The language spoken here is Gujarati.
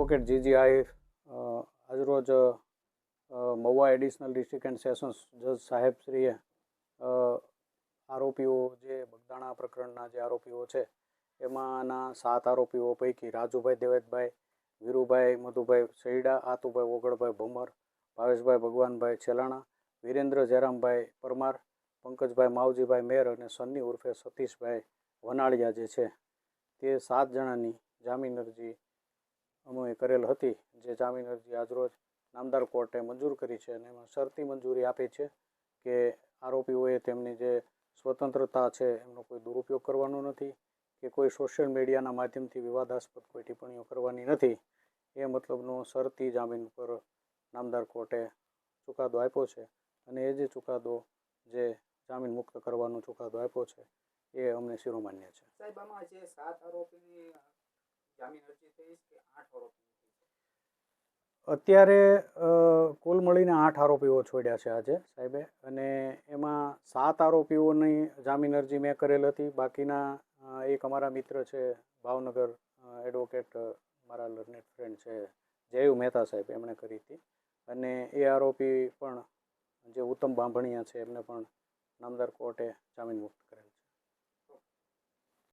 એડવોકેટ જીજીઆઈ આજરોજ Mahuva additional district and sessions જજ સાહેબશ્રીએ આરોપીઓ જે બગદાણા પ્રકરણના જે આરોપીઓ છે, એમાંના સાત આરોપીઓ પૈકી રાજુભાઈ દેવેતભાઈ વીરુભાઈ મધુભાઈ સૈડા, આતુભાઈ ઓગળભાઈ ભમર, ભાવેશભાઈ ભગવાનભાઈ છેલાણા, વિરેન્દ્ર જયરામભાઈ પરમાર, પંકજભાઈ માવજીભાઈ મેર અને સન્ની ઉર્ફે સતીશભાઈ વનાળિયા જે છે, તે સાત જણાની જામીન અરજી અમે કરેલ હતી, જે જામીન અરજી આજરોજ નામદાર કોર્ટે મંજૂર કરી છે અને એમાં શરતી મંજૂરી આપી છે કે આરોપીઓએ તેમની જે સ્વતંત્રતા છે એમનો કોઈ દુરુપયોગ કરવાનો નથી, કે કોઈ સોશિયલ મીડિયાના માધ્યમથી વિવાદાસ્પદ કોઈ ટિપ્પણીઓ કરવાની નથી. એ મતલબનો શરતી જામીન પર નામદાર કોર્ટે ચુકાદો આપ્યો છે અને એ જે ચુકાદો જે જામીન મુક્ત કરવાનો ચુકાદો આપ્યો છે, એ અમને શિરોમાન્ય છે. સાહેબ, આમાં જે સાત આરોપીની અત્યારે કુલ મળીને આઠ આરોપીઓ છોડ્યા છે આજે, સાહેબે. અને એમાં સાત આરોપીઓની જામીન અરજી મેં કરેલ હતી. બાકીના એક અમારા મિત્ર છે, ભાવનગર એડવોકેટ મારા લર્નેટ ફ્રેન્ડ છે, જયુ મહેતા સાહેબ, એમણે કરી હતી. અને એ આરોપી પણ, જે ઉત્તમ બાંભણિયા છે, એમને પણ નામદાર કોર્ટે જામીન મુક્ત